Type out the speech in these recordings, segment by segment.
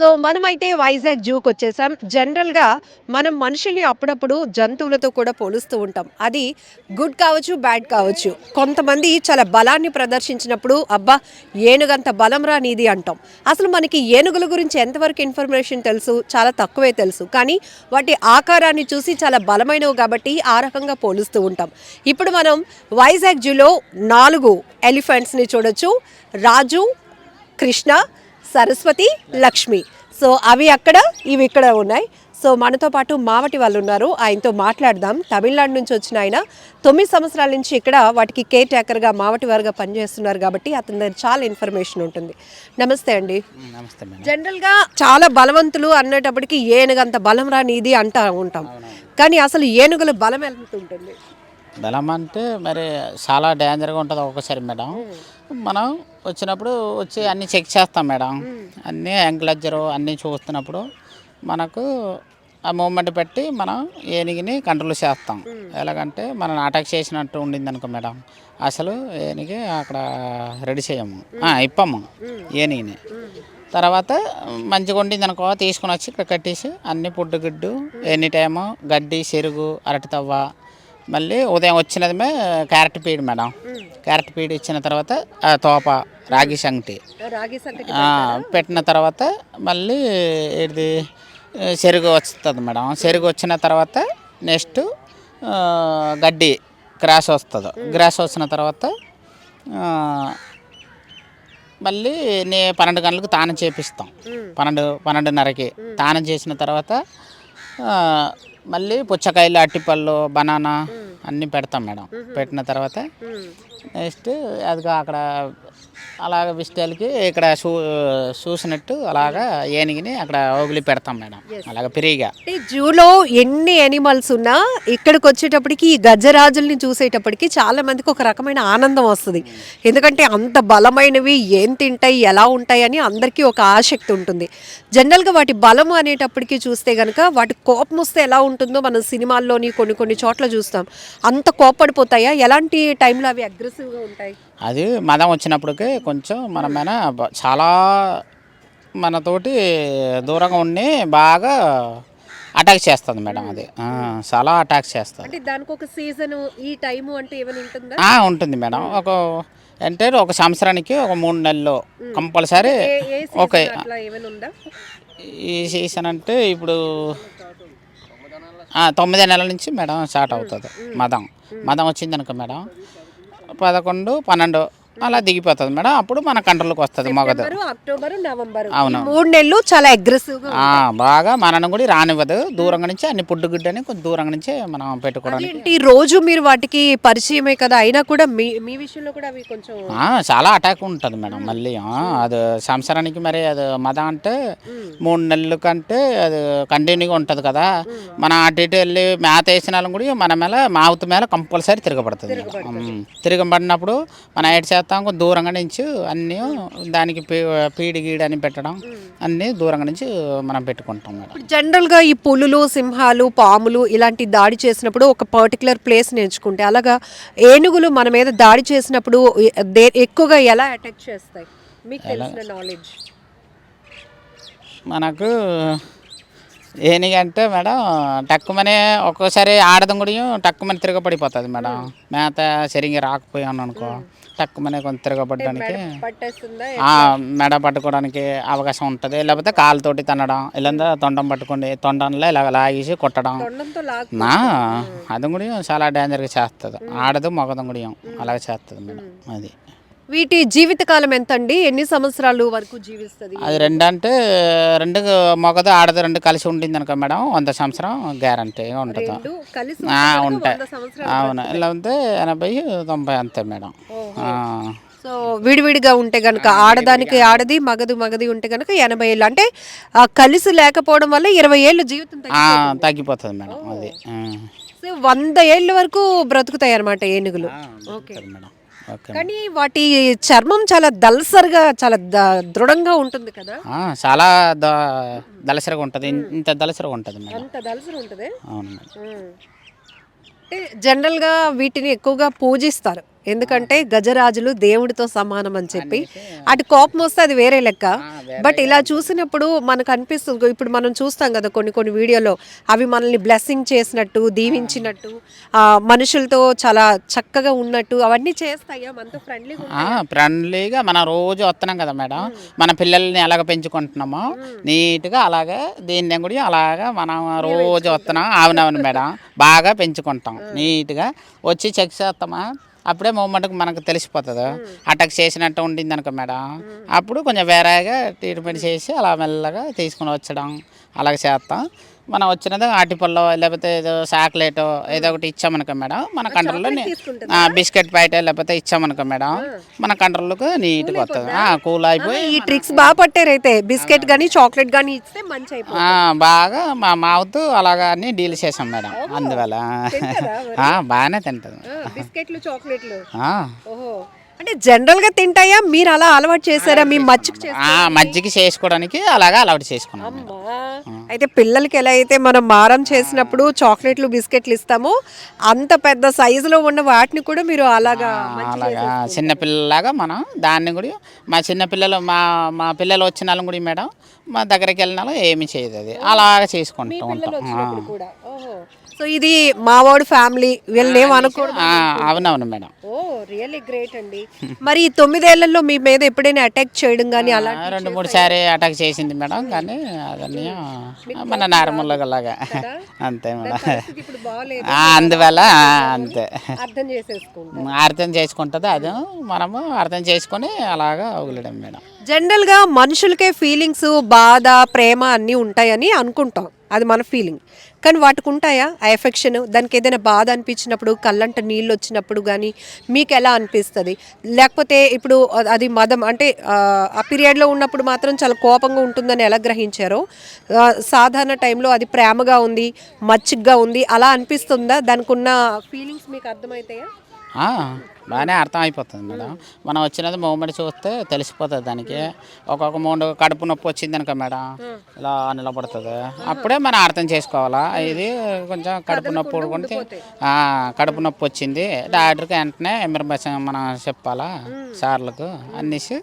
So మనమైతే వైజాగ్ జూకి వచ్చేసాం. జనరల్గా మనం మనుషుల్ని అప్పుడప్పుడు జంతువులతో కూడా పోలుస్తూ ఉంటాం. అది గుడ్ కావచ్చు బ్యాడ్ కావచ్చు. కొంతమంది చాలా బలాన్ని ప్రదర్శించినప్పుడు అబ్బా ఏనుగంత బలం రానిది అంటాం. అసలు మనకి ఏనుగుల గురించి ఎంతవరకు ఇన్ఫర్మేషన్ తెలుసు? చాలా తక్కువే తెలుసు. కానీ వాటి ఆకారాన్ని చూసి చాలా బలమైనవి కాబట్టి ఆ రకంగా పోలుస్తూ ఉంటాం. ఇప్పుడు మనం వైజాగ్ జూలో నాలుగు ఎలిఫెంట్స్ని చూడొచ్చు. రాజు కృష్ణ సరస్వతి లక్ష్మి. సో అవి అక్కడ ఇవి ఇక్కడ ఉన్నాయి. సో మనతో పాటు మావటి వాళ్ళు ఉన్నారు. ఆయనతో మాట్లాడదాం. తమిళనాడు నుంచి వచ్చిన ఆయన తొమ్మిది సంవత్సరాల నుంచి ఇక్కడ వాటికి కేర్ టేకర్గా మావటి వారుగా పనిచేస్తున్నారు కాబట్టి అతని దగ్గర చాలా ఇన్ఫర్మేషన్ ఉంటుంది. నమస్తే అండి. నమస్తే జనరల్గా చాలా బలవంతులు అన్నటప్పటికి ఏనుగంత బలం రాని ఇది అంటా ఉంటాం. కానీ అసలు ఏనుగుల బలం ఎంత ఉంటుంది? బలం అంటే మరి చాలా డేంజర్గా ఉంటుంది ఒక్కొక్కసారి మేడం. మనం వచ్చినప్పుడు వచ్చి అన్నీ చెక్ చేస్తాం మేడం. అన్నీ యాంక్లెజరు అన్నీ చూస్తున్నప్పుడు మనకు ఆ మూమెంట్ పెట్టి మనం ఏనిగిని కంట్రోల్ చేస్తాం. ఎలాగంటే మనం అటాక్ చేసినట్టు ఉండింది అనుకో మేడం. అసలు ఏనిగి అక్కడ రెడీ చేయము. ఇప్పము ఏనిగిని. తర్వాత మంచిగా వండింది అనుకో తీసుకుని వచ్చి ఇక్కడ కట్టేసి అన్ని పుడ్డు గిడ్డు ఎనీ టైము గడ్డి చెరుగు అరటి తవ్వ మళ్ళీ ఉదయం వచ్చినదిమే carrot feed madam. Carrot feed ఇచ్చిన తర్వాత తోప రాగి సంగటి. పెట్టిన తర్వాత మళ్ళీ ఇది చెరుగు వస్తుంది మేడం. చెరుగు వచ్చిన తర్వాత నెక్స్ట్ గడ్డి గ్రాస్ వస్తుంది. గ్రాస్ వచ్చిన తర్వాత మళ్ళీ నే పన్నెండు గంటలకు తానం చేపిస్తాం. పన్నెండు పన్నెండున్నరకి తానం చేసిన తర్వాత మళ్ళీ పుచ్చకాయలు అట్టిపళ్ళు బనానా అన్నీ పెడతాం మేడం. పెట్టిన తర్వాత నెక్స్ట్ అదిగా అక్కడ అలాగ విస్టేల్కి ఇక్కడ చూ చూసినట్టు అలాగా ఏనిగిని అక్కడ ఓగిలి పెడతాం మేడం. అలాగ అంటే జూలో ఎన్ని యానిమల్స్ ఉన్నా ఇక్కడికి వచ్చేటప్పటికి ఈ గజరాజుల్ని చూసేటప్పటికి చాలా మందికి ఒక రకమైన ఆనందం వస్తుంది. ఎందుకంటే అంత బలమైనవి ఏం తింటాయి ఎలా ఉంటాయి అని అందరికీ ఒక ఆసక్తి ఉంటుంది. జనరల్గా వాటి బలం అనేటప్పటికి చూస్తే కనుక వాటి కోపం వస్తే ఎలా ఉంటుందో మనం సినిమాల్లోని కొన్ని కొన్ని చోట్ల చూస్తాం. అంత కోపడిపోతాయా ఎలాంటి టైంలో అవి అగ్రెసివ్గా ఉంటాయి? అది మదం వచ్చినప్పటికి కొంచెం మన మీద బ- చాలా మనతోటి దూరంగా ఉండి బాగా అటాక్ చేస్తుంది మేడం అది. చాలా అటాక్ చేస్తుంది. అంటే దానికి ఒక సీజన్ ఈ టైము అంటే ఏమైనా ఉంటుందా? మేడం. ఒక అంటే ఒక సంవత్సరానికి ఒక మూడు నెలలు కంపల్సరీ ఓకే. ఈ సీజన్ అంటే ఇప్పుడు తొమ్మిది నెలల నుంచి మేడం స్టార్ట్ అవుతుంది మదం. మదం వచ్చింది అనుకో మేడం పదకొండు పన్నెండు అలా దిగిపోతుంది మేడం. అప్పుడు మన కంట్రోల్కి వస్తుంది మగదు. October November. ఈ అవును. మూడు నెలలు చాలా అగ్రెసివ్గా ఆ, బాగా మనను కూడా రానివ్వదు. దూరంగా నుంచి అన్ని పుడ్డు గుడ్డని కొంచెం దూరంగా నుంచే మనం పెట్టుకోవడానికి ఏంటి రోజు మీరు వాటికి పరిచయమే కదా. అయినా కూడా మీ మీ విషయంలో కూడా అవి కొంచెం చాలా అటాక్ ఉంటుంది మేడం మళ్ళీ. అది సంవత్సరానికి మరి అది మద అంటే మూడు నెలల కంటే అది కంటిన్యూగా ఉంటుంది కదా. మన అటు ఇటు వెళ్ళి మేత వేసిన వాళ్ళం కూడా మన మీద మావుత మీద కంపల్సరీ తిరగబడుతుంది. తిరగబడినప్పుడు మనం ఏడు చేస్తాం కొంచెం దూరంగా నుంచి అన్నీ దానికి పీడి గీడి అని పెట్టడం అన్నీ దూరంగా నుంచి మనం పెట్టుకుంటాం మేడం. జనరల్గా ఈ పులులు సింహాలు పాములు ఇలాంటి దాడి చేసినప్పుడు ఒక పర్టికులర్ ప్లేస్ ఎంచుకుంటే అలాగా ఏనుగులు మన మీద దాడి చేసినప్పుడు ఎక్కువగా ఎలా అటాక్ చేస్తాయి? మీకు తెలిసిన నాలెడ్జ్ మనకు ఏనిగంటే మేడం టక్కుమని ఒక్కోసారి ఆడదం కూడా టక్కుమని తిరగబడిపోతుంది మేడం. మేత సరిగ్గా రాకపోయాను అనుకో టక్కుమని కొంచెం తిరగబడడానికి మెడ పట్టుకోవడానికి అవకాశం ఉంటుంది. లేకపోతే కాలుతోటి తన్నడం ఇలా తొండం పట్టుకోండి తొండంలో ఇలా లాగేసి కొట్టడం. నా అది కూడా చాలా డేంజర్గా చేస్తుంది. ఆడదు మగదం కూడా అలాగే చేస్తుంది మేడం అది. వీటి జీవితకాలం ఎంత అండి ఎన్ని సంవత్సరాలు వరకు జీవిస్తుంది? అది రెండు అంటే రెండు మగదు ఆడదు రెండు కలిసి ఉంటుంది అనుకో మేడం వంద సంవత్సరం గ్యారంటీగా ఉంటుంది ఉంటాయి. అవును. ఇలా ఉంటే ఎనభై తొంభై అంతే మేడం. సో విడివిడిగా ఉంటే గనుక ఆడదానికి ఆడది మగది మగది ఉంటే గనుక ఎనభై ఏళ్ళు. అంటే ఆ, కలిసి లేకపోవడం వల్ల ఇరవై ఏళ్ళు జీవితం తగ్గిపోతుంది. మేడం అది. సో వంద ఏళ్ళ వరకు బ్రతుకుతాయి అన్నమాట ఏనుగులు. ఉంటుంది మేడం ఓకే. కానీ వాటి చర్మం చాలా దల్సర్గా చాలా దృఢంగా ఉంటుంది కదా? చాలా ద దలసరిగా ఉంటుంది. ఇంత దలసరిగా ఉంటుంది అంత అవును అంటే జనరల్గా వీటిని ఎక్కువగా పూజిస్తారు. ఎందుకంటే గజరాజులు దేవుడితో సమానం అని చెప్పి అటు కోపం వస్తే అది వేరే లెక్క. బట్ ఇలా చూసినప్పుడు మనకు అనిపిస్తుంది ఇప్పుడు మనం చూస్తాం కదా కొన్ని కొన్ని వీడియోలో అవి మనల్ని బ్లెస్సింగ్ చేసినట్టు దీవించినట్టు మనుషులతో చాలా చక్కగా ఉన్నట్టు అవన్నీ చేస్తాయా. మనతో ఫ్రెండ్లీగా ఫ్రెండ్లీగా మనం రోజు వస్తున్నాం కదా మేడం. మన పిల్లల్ని ఎలాగ పెంచుకుంటున్నామో నీట్గా అలాగే దీన్ని కూడా అలాగా మనం రోజు వస్తున్నాం అవునవును మేడం. బాగా పెంచుకుంటాం. నీట్గా. వచ్చి చెక్ చేస్తామా అప్పుడే మూమెంట్కి మనకు తెలిసిపోతుంది. అటాక్ చేసినట్టు ఉండింది అనుకో మేడం అప్పుడు కొంచెం వేరేగా ట్రీట్మెంట్ చేసి అలా మెల్లగా తీసుకుని వచ్చడం అలాగ చేస్తాం. మనం వచ్చినది అటిపల్లో లేకపోతే ఏదో చాక్లెట్ ఏదో ఒకటి ఇచ్చామనుకో మేడం. మన కంట్రోల్లో? బిస్కెట్ బయట లేకపోతే ఇచ్చామనుకో మేడం. మన కంట్రోల్లోకి నీట్గా వస్తుంది. కూల్ అయిపోయి ఈ ట్రిక్స్ బాగా పట్టారైతే బిస్కెట్ గానీ చాక్లెట్ గానీ ఇస్తే మంచి బాగా మా మౌత్ అలాగా అన్ని డీల్ చేసాం మేడం. అందువల్ల. బాగానే తింటుంది. బిస్కెట్లు చాక్లెట్లు. అంటే జనరల్గా తింటాయా? మీరు అలా అలవాటు చేశారా? మీ ఆ, మజ్జిగ చేసుకోవడానికి అలాగా అలవాటు చేసుకున్నాం. అయితే పిల్లలకి ఎలా అయితే మనం మారం చేసినప్పుడు చాక్లెట్లు బిస్కెట్లు ఇస్తామో అంత పెద్ద సైజులో ఉన్న వాటిని కూడా మీరు అలాగా అలాగా చిన్నపిల్లలాగా మనం దాన్ని కూడా మా చిన్నపిల్లలు మా మా పిల్లలు వచ్చిన వాళ్ళని కూడా మేడం మా దగ్గరికి వెళ్ళిన వాళ్ళు ఏమి చేయదు అది. అలాగా చేసుకుంటూ ఉంటాం. సో ఇది మావాడు ఫ్యామిలీ వీళ్ళని ఏం అనుకోవడం ఆ, అవునవును మేడం. ఓ రియల్లీ గ్రేట్ అండి. మరి ఈ తొమ్మిదేళ్ళలో మీ మీద ఎప్పుడైనా అటాక్ చేయడం కానీ అలా రెండు మూడు సారి అటాక్ చేసింది మేడం కానీ అదన్నీ మన నార్మల్గా అలాగా అంతే మేడం. పరిస్థితి ఇప్పుడు బాగాలేదు. ఆ, అందువల్ల ఆ, అంతే. అర్థం చేసేసుకుంటాం అర్థం చేసుకుంటుంది అది. మనము అర్థం చేసుకొని అలాగా వదిలేయడం మేడం. జనరల్గా మనుషులకే ఫీలింగ్స్ బాధ ప్రేమ అన్నీ ఉంటాయని అనుకుంటాం. అది మన ఫీలింగ్. కానీ వాటికి ఉంటాయా ఆ ఎఫెక్షన్? దానికి ఏదైనా బాధ అనిపించినప్పుడు కళ్ళంట నీళ్ళు వచ్చినప్పుడు కానీ మీకు ఎలా అనిపిస్తుంది? లేకపోతే ఇప్పుడు అది మదం అంటే ఆ, పీరియడ్లో ఉన్నప్పుడు మాత్రం చాలా కోపంగా ఉంటుందని ఎలా గ్రహించారో? సాధారణ టైంలో అది ప్రేమగా ఉంది మచ్చిగ్గా ఉంది అలా అనిపిస్తుందా? దానికి ఉన్న ఫీలింగ్స్ మీకు అర్థమవుతాయా బాగానే అర్థం అయిపోతుంది మేడం. మనం వచ్చినది మూమెంట్ చూస్తే తెలిసిపోతుంది దానికి. ఒక్కొక్క మూడు కడుపు నొప్పి వచ్చింది అనుకో మేడం. ఇలా నిలబడుతుంది. అప్పుడే మనం అర్థం చేసుకోవాలా. ఇది కొంచెం కడుపు నొప్పి ఊడుకుంటే కడుపు నొప్పి వచ్చింది. డాక్టర్కి వెంటనే ఎమర్జెన్సీ మనం చెప్పాలా? సార్లకు అన్నిసి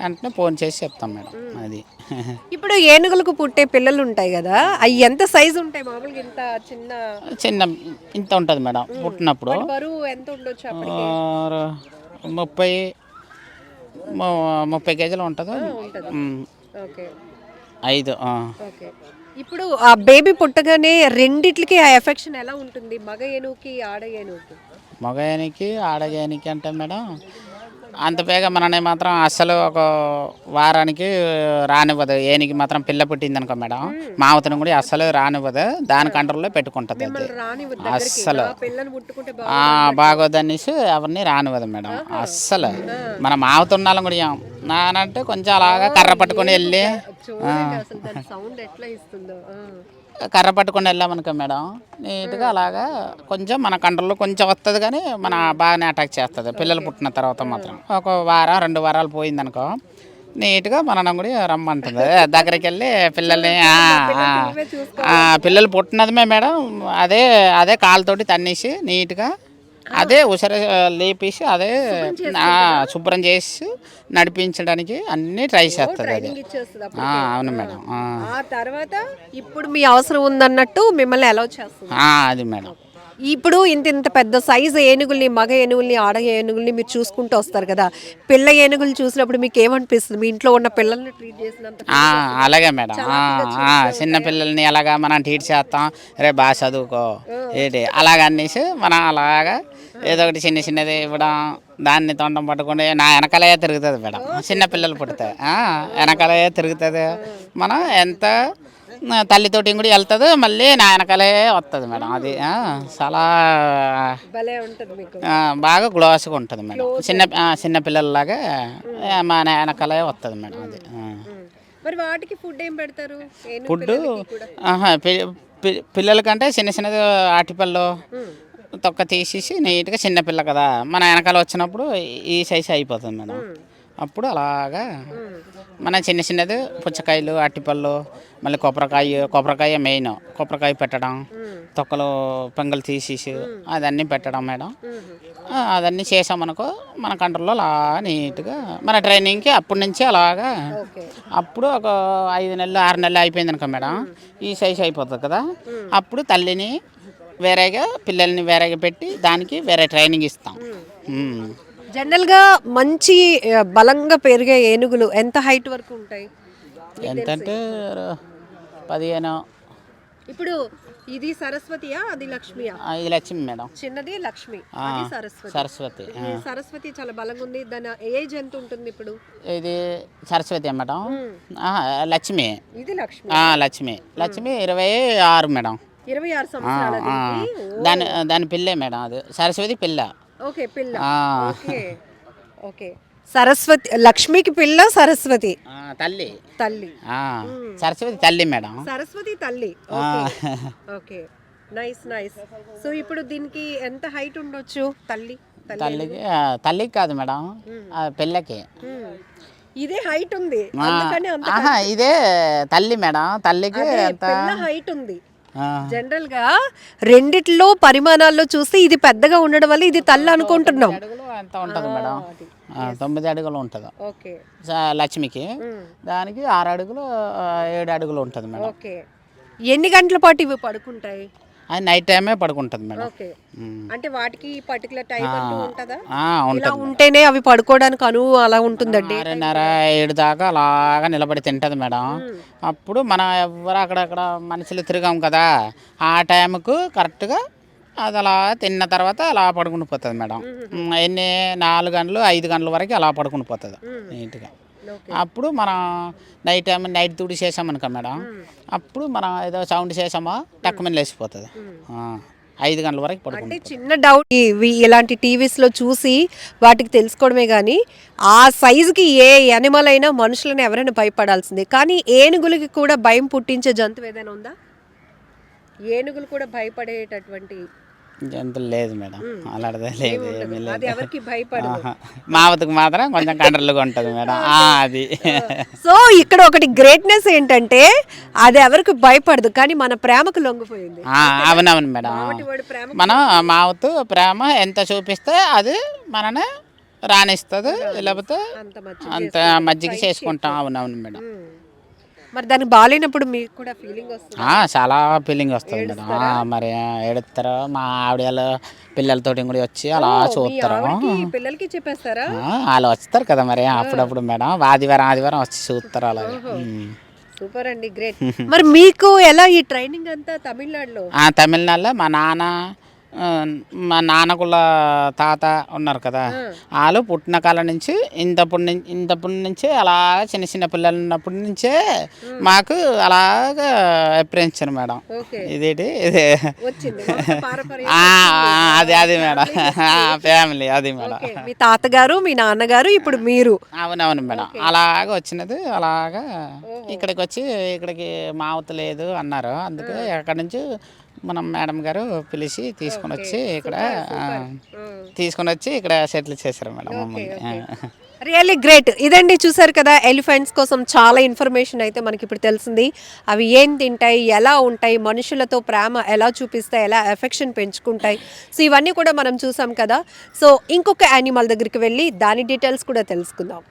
వెంటనే ఫోన్ చేసి చెప్తాం మేడం. అది. ఇప్పుడు ఏనుగులకు పుట్టే పిల్లలు ఉంటాయి కదా అవి ఎంత సైజు ఉంటాయి? మామూలుగా ఇంత చిన్న చిన్న ఇంత ఉంటుంది మేడం పుట్టినప్పుడు. బరువు ఎంత ఉండొచ్చు ముప్పై ముప్పై కేజీలు ఉంటుంది? ఓకే. ఐదు ఇప్పుడు ఆ బేబీ పుట్టగానే రెండిట్లకి ఆ ఎఫెక్షన్ ఎలా ఉంటుంది? మగ ఏనుగుకి ఆడ ఏనుగుకి? మగయానికి ఆడగానికి అంటే మేడం అంత బేగా మనని మాత్రం అస్సలు ఒక వారానికి రానివ్వదు. ఏనికి మాత్రం పిల్ల పుట్టింది అనుకో మేడం మావతను కూడా అస్సలు రానివ్వదు. దాని కంట్రోల్లో పెట్టుకుంటుంది అది. అస్సలు బాగోదనేసి ఎవరిని రానివ్వదు మేడం. అస్సలు మన మావతున్నాళ్ళం కూడా. నానంటే కొంచెం అలాగా కర్ర పట్టుకొని వెళ్ళి కర్ర పట్టుకొని వెళ్ళామనుకో మేడం. నీట్గా అలాగా కొంచెం మన కంట్రోల్లో కొంచెం వస్తుంది కానీ మన బాగానే అటాక్ చేస్తుంది పిల్లలు పుట్టిన తర్వాత మాత్రం. ఒక వారం రెండు వారాలు పోయిందనుకో నీట్గా మనం కూడా రమ్మంటుంది. దగ్గరికి వెళ్ళి పిల్లల్ని పిల్లలు పుట్టినదిమే మేడం. అదే అదే కాలుతోటి తన్నేసి నీట్గా అదే ఉసర లేపేసి అదే శుభ్రం చేసి నడిపించడానికి అన్నీ ట్రై చేస్తుంది అది. అవును మేడం. ఆ. తర్వాత ఇప్పుడు మీ అవసరం ఉందన్నట్టు మిమ్మల్ని అలౌ చేస్తుంది. ఆ, అది మేడం. ఇప్పుడు ఇంత ఇంత పెద్ద సైజు ఏనుగుల్ని మగ ఏనుగుల్ని ఆడ ఏనుగుల్ని మీరు చూసుకుంటూ వస్తారు కదా. పిల్ల ఏనుగులు చూసినప్పుడు మీకు ఏమనిపిస్తుంది? మీ ఇంట్లో ఉన్న పిల్లల్ని ట్రీట్ చేసినంత అలాగే మేడం. చిన్న పిల్లల్ని అలాగా మనం టీచ్ చేస్తాం. రే బాగా చదువుకో. ఏంటి? అలాగ అనేసి మనం అలాగా ఏదో ఒకటి చిన్న చిన్నది ఇవ్వడం దాన్ని తొండం పట్టుకుంటే నా వెనకాలే తిరుగుతుంది మేడం. చిన్న పిల్లలు పుడితే. ఆ, వెనకాలే తిరుగుతుంది. మనం ఎంత తల్లితోటి కూడా వెళ్తుంది మళ్ళీ నా వెనకాలే వస్తుంది మేడం అది. చాలా బాగా గ్లోస్గా ఉంటుంది మేడం. చిన్న చిన్న పిల్లల్లాగా మా వెనకాలే వస్తుంది మేడం అది. మరి వాటికి ఫుడ్ ఏం పెడతారు? ఫుడ్ పిల్లలకంటే చిన్న చిన్నది ఆటిపళ్ళు తొక్క తీసేసి నీట్గా చిన్న పిల్ల కదా మన వెనకాల వచ్చినప్పుడు ఈ సైజు అయిపోతుంది మేడం. అప్పుడు అలాగా మన చిన్న చిన్నది పుచ్చకాయలు అట్టిపళ్ళు మళ్ళీ కొబ్బరికాయ కొబ్బరికాయ మెయిన్ కొబ్బరికాయ పెట్టడం తొక్కలు పొంగలు తీసేసి అదన్నీ పెట్టడం మేడం. అదన్నీ చేసామనుకో మన కంట్రోల్లో అలా నీట్గా మన ట్రైనింగ్కి అప్పటి నుంచి అలాగా అప్పుడు ఒక ఐదు నెలలు ఆరు నెలలు అయిపోయింది అనుకో మేడం. ఈ సైజ్ అయిపోతుంది కదా. అప్పుడు తల్లిని వేరేగా పిల్లల్ని వేరేగా పెట్టి దానికి వేరే ట్రైనింగ్ ఇస్తాం. జనరల్గా మంచి ఆ, బలంగా పెరిగే ఏనుగులు ఎంత హైట్ వరకు ఉంటాయి? ఎంతంటే పదిహేను. ఇప్పుడు ఇది సరస్వతియా అది లక్ష్మియా? ఇది లక్ష్మి మేడం. చిన్నది లక్ష్మి అది సరస్వతి. సరస్వతి సరస్వతి చాలా బలంగా ఉంది. దాని ఏజ్ ఎంత ఉంటుంది ఇప్పుడు? ఇది సరస్వతి మేడం. ఆహా, లక్ష్మి. ఇది లక్ష్మి. ఆ, లక్ష్మి. లక్ష్మి ఇరవై ఆరు మేడం. ఇరవై ఆరు సంవత్సరాల దాని దాని పిల్లే మేడం అది. సరస్వతి పిల్ల. ఓకే పిల్ల. ఓకే. ఓకే. సరస్వతి లక్ష్మికి పిల్ల సరస్వతి? తల్లి. తల్లి. సరస్వతి తల్లి మేడం. సరస్వతి తల్లి. ఓకే. Nice nice. సో ఇప్పుడు దీనికి ఎంత హైట్ ఉండొచ్చు తల్లి? తల్లి తల్లికి తల్లికి కాదు మేడం. ఆ, పిల్లకి. ఇదే హైట్ ఉంది. ఇదే తల్లి మేడం. తల్లికి హైట్ ఉంది. జనరల్గా రెండిట్లో పరిమాణాల్లో చూస్తే ఇది పెద్దగా ఉండడం వల్ల ఇది తల్లి అనుకుంటున్నాం. ఎంత ఉంటుంది మేడం? తొమ్మిది అడుగులు ఉంటుంది. లక్ష్మికి. దానికి ఆరు అడుగులు ఏడు అడుగులు ఉంటుంది మేడం. ఓకే. ఎన్ని గంటల పాటు ఇవి పడుకుంటాయి? అది నైట్ టైమే పడుకుంటుంది మేడం. ఓకే. అంటే వాటికి పర్టికులర్ టైం ఉంటుందా? ఆ, ఇలా ఉంటుంది ఉంటేనే అవి పడుకోవడానికి అనువు అలా ఉంటుందండి. ఆరున్నర ఏడు దాకా అలాగా నిలబడి తింటది మేడం. అప్పుడు మనం ఎవరు అక్కడక్కడ మనుషులు తిరిగాం కదా ఆ టైంకు కరెక్ట్గా అది అలా తిన్న తర్వాత అలా పడుకుని పోతుంది మేడం. ఎన్ని నాలుగు గంటలు ఐదు గంటల వరకు అలా పడుకుని పోతుంది. నీట్గా. అప్పుడు మనం నైట్ టైం నైట్ తుడి చేసామనుకో మేడం. అప్పుడు మనం ఏదో సౌండ్ చేసామా టక్కుమని లేచిపోతుంది. ఆ, ఐదు గంటల వరకు అంటే చిన్న డౌట్ ఇవి ఇలాంటి టీవీస్లో చూసి వాటికి తెలుసుకోవడమే కానీ ఆ సైజుకి ఏ యానిమల్ అయినా మనుషులను ఎవరైనా భయపడాల్సిందే. కానీ ఏనుగులకి కూడా భయం పుట్టించే జంతువు ఏదైనా ఉందా? ఏనుగులు కూడా భయపడేటటువంటి జంతువులు లేదు మేడం. అలాంటిదే లేదు ఏమీ లేదు. ఎవరికి భయపడదు. మావతకు మాత్రం కొంచెం కంట్రోల్గా ఉంటుంది మేడం. ఆ, అది. సో ఇక్కడ ఒకటి గ్రేట్నెస్ ఏంటంటే అది ఎవరికి భయపడదు కానీ మన ప్రేమకు లొంగిపోయింది. ఆ, అవునవును మేడం. మనం మావతు ప్రేమ ఎంత చూపిస్తే అది మనని రాణిస్తుంది లేకపోతే అంత మజ్జిగ చేసుకుంటాం అవునవును మేడం. మరి దానికి బాగాలేనప్పుడు మీకు కూడా ఫీలింగ్ వస్తుంది? చాలా ఫీలింగ్ వస్తుంది మేడం. ఆ, మరి ఏడుస్తారు మా ఆవిడ పిల్లలతోటి కూడా వచ్చి అలా చూస్తారు. ఆవిడకి పిల్లలకి చెప్పేస్తారా? ఆ, వాళ్ళు వస్తారు కదా మరి అప్పుడప్పుడు మేడం. ఆదివారం ఆదివారం వచ్చి చూస్తారు అలాగే. ఉమ్. సూపర్ అండి గ్రేట్. మరి మీకు ఎలా ఈ ట్రైనింగ్ అంతా తమిళనాడులో? ఆ తమిళనాడులో మా నాన్న మా నాన్నకుల తాత ఉన్నారు కదా వాళ్ళు పుట్టిన కాలం నుంచి ఇంతప్పటి నుంచి ఇంతప్పటి నుంచే అలా చిన్న చిన్న పిల్లలు ఉన్నప్పటి నుంచే మాకు అలాగా ఎప్పించారు మేడం. ఇదేంటి? ఇదే. అది అది మేడం. ఫ్యామిలీ అది మేడం. మీ తాతగారు మీ నాన్నగారు ఇప్పుడు మీరు. అవునవును మేడం. అలాగ వచ్చినది. అలాగా ఇక్కడికి వచ్చి ఇక్కడికి మావత లేదు అన్నారు. అందుకే అక్కడ నుంచి మనం మేడం గారు పిలిచి తీసుకొని వచ్చి ఇక్కడ తీసుకొని వచ్చి ఇక్కడ సెటిల్ చేశారు మేడం మమ్మల్ని రియల్లీ గ్రేట్ ఇదండి చూసారు కదా ఎలిఫెంట్స్ కోసం చాలా ఇన్ఫర్మేషన్ అయితే మనకి ఇప్పుడు తెలిసింది. అవి ఏం తింటాయి ఎలా ఉంటాయి మనుషులతో ప్రేమ ఎలా చూపిస్తాయి ఎలా ఎఫెక్షన్ పెంచుకుంటాయి. సో ఇవన్నీ కూడా మనం చూసాం కదా. సో ఇంకొక యానిమల్ దగ్గరికి వెళ్ళి దాని డీటెయిల్స్ కూడా తెలుసుకుందాం.